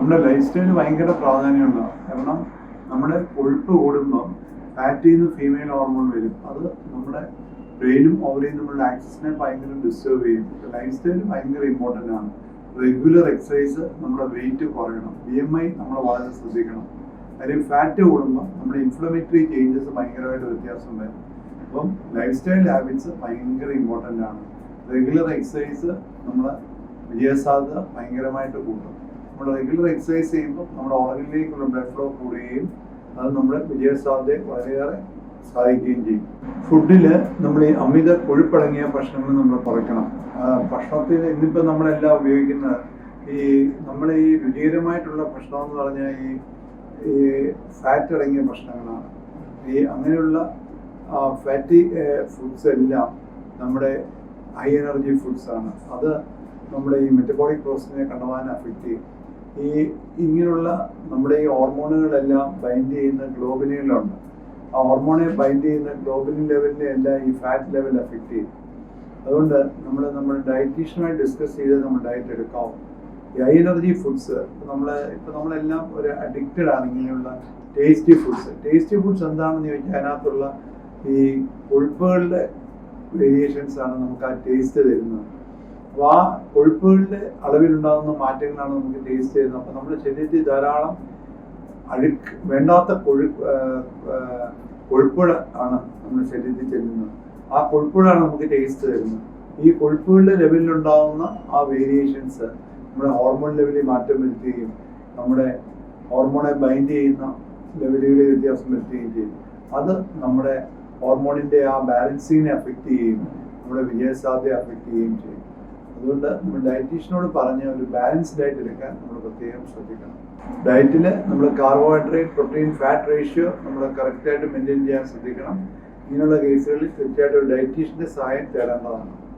നമ്മുടെ ലൈഫ് സ്റ്റൈലിന് ഭയങ്കര പ്രാധാന്യമുണ്ട് കാരണം നമ്മുടെ കൊഴുപ്പ് കൂടുമ്പോൾ ഫാറ്റിൽ നിന്ന് ഫീമെയിൽ ഹോർമോൺ വരും. അത് നമ്മുടെ ബ്രെയിനും ഓവറിയും നമ്മുടെ ആക്സസിനെ ഭയങ്കര ഡിസ്റ്റർബ് ചെയ്യും. ലൈഫ് സ്റ്റൈൽ ഭയങ്കര ഇമ്പോർട്ടന്റ് ആണ്. റെഗുലർ എക്സസൈസ് നമ്മുടെ വെയിറ്റ് കുറയണം. ബി എം ഐ നമ്മൾ വളരെ ശ്രദ്ധിക്കണം. കാര്യം ഫാറ്റ് കൂടുമ്പോൾ നമ്മുടെ ഇൻഫ്ലമേറ്ററി ചേഞ്ചസ് ഭയങ്കരമായിട്ട് വ്യത്യാസം വരും. അപ്പം ലൈഫ് സ്റ്റൈൽ ഹാബിറ്റ്സ് ഭയങ്കര ഇമ്പോർട്ടന്റ് ആണ്. റെഗുലർ എക്സസൈസ് നമ്മളെ വിജയസാധ്യത ഭയങ്കരമായിട്ട് കൂട്ടും. നമ്മൾ റെഗുലർ എക്സസൈസ് ചെയ്യുമ്പോൾ നമ്മുടെ ഓർഗനിലേക്കുള്ള ബ്ലഡ് ഫ്ലോ കൂടുകയും അത് നമ്മുടെ വിജയസാധ്യതയെ വളരെയേറെ സഹായിക്കുകയും ചെയ്യും. ഫുഡിൽ നമ്മൾ ഈ അമിത കൊഴുപ്പടങ്ങിയ ഭക്ഷണങ്ങൾ നമ്മൾ കുറയ്ക്കണം. ഭക്ഷണത്തിൽ ഇന്നിപ്പോൾ നമ്മളെല്ലാം ഉപയോഗിക്കുന്ന ഈ നമ്മൾ ഈ രുചികരമായിട്ടുള്ള ഭക്ഷണം എന്ന് പറഞ്ഞാൽ ഈ ഈ ഫാറ്റ് അടങ്ങിയ ഭക്ഷണങ്ങളാണ്. ഈ അങ്ങനെയുള്ള ഫാറ്റി ഫുഡ്സ് എല്ലാം നമ്മുടെ ഹൈ എനർജി ഫുഡ്സാണ് അത് നമ്മുടെ ഈ മെറ്റബോളിക് പ്രോസസ്സിനെ കണ്ടമാനം അഫക്റ്റ് ചെയ്യും. ഈ ഇങ്ങനെയുള്ള നമ്മുടെ ഈ ഹോർമോണുകളെല്ലാം ബൈൻഡ് ചെയ്യുന്ന ഗ്ലോബിനുകളുണ്ട് ആ ഹോർമോണെ ബൈൻഡ് ചെയ്യുന്ന ഗ്ലോബിൻ ലെവലിനെ എല്ലാം ഈ ഫാറ്റ് ലെവൽ അഫക്റ്റ് ചെയ്യും. അതുകൊണ്ട് നമ്മൾ നമ്മൾ ഡയറ്റീഷ്യനായി ഡിസ്കസ് ചെയ്ത് നമ്മൾ ഡയറ്റ് എടുക്കാവും ഈ ഹൈ എനർജി ഫുഡ്സ് നമ്മൾ ഇപ്പം നമ്മളെല്ലാം ഒരു അഡിക്റ്റഡ് ആണ് ഇങ്ങനെയുള്ള ടേസ്റ്റി ഫുഡ്സ് ടേസ്റ്റി ഫുഡ്സ് എന്താണെന്ന് ചോദിച്ചാൽ അതിനകത്തുള്ള ഈ കൊഴുപ്പുകളുടെ വേരിയേഷൻസ് ആണ് നമുക്ക് ആ ടേസ്റ്റ് തരുന്നത്. അപ്പോൾ ആ കൊഴുപ്പുകളുടെ അളവിലുണ്ടാകുന്ന മാറ്റങ്ങളാണ് നമുക്ക് ടേസ്റ്റ് ചെയ്യുന്നത്. അപ്പോൾ നമ്മുടെ ശരീരത്തിൽ ധാരാളം അഴുക്ക് വേണ്ടാത്ത കൊഴുപ്പ് കൊഴുപ്പുകൾ ആണ് നമ്മുടെ ശരീരത്തിൽ ചെല്ലുന്നത്. ആ കൊഴുപ്പുകളാണ് നമുക്ക് ടേസ്റ്റ് തരുന്നത്. ഈ കൊഴുപ്പുകളുടെ ലെവലിലുണ്ടാകുന്ന ആ വേരിയേഷൻസ് നമ്മുടെ ഹോർമോൺ ലെവലിൽ മാറ്റം വരുത്തുകയും നമ്മുടെ ഹോർമോണെ ബൈൻഡ് ചെയ്യുന്ന ലെവലുകളിൽ വ്യത്യാസം വരുത്തുകയും ചെയ്യും. അത് നമ്മുടെ ഹോർമോണിന്റെ ആ ബാലൻസിങ്ങിനെ അഫക്റ്റ് ചെയ്യുകയും നമ്മുടെ വിജയസാധ്യത അഫക്റ്റ് ചെയ്യുകയും ചെയ്യും. അതുകൊണ്ട് നമ്മൾ ഡയറ്റീഷ്യനോട് പറഞ്ഞ ഒരു ബാലൻസ്ഡ് ഡയറ്റ് എടുക്കാൻ നമ്മൾ പ്രത്യേകം ശ്രദ്ധിക്കണം. ഡയറ്റിൽ നമ്മൾ കാർബോഹൈഡ്രേറ്റ് പ്രോട്ടീൻ ഫാറ്റ് റേഷ്യോ നമ്മൾ കറക്റ്റായിട്ട് മെയിന്റെയിൻ ചെയ്യാൻ ശ്രദ്ധിക്കണം. ഇങ്ങനെയുള്ള കേസുകളിൽ തീർച്ചയായിട്ടും ഒരു ഡയറ്റീഷ്യന്റെ സഹായം തേടേണ്ടതാണ്.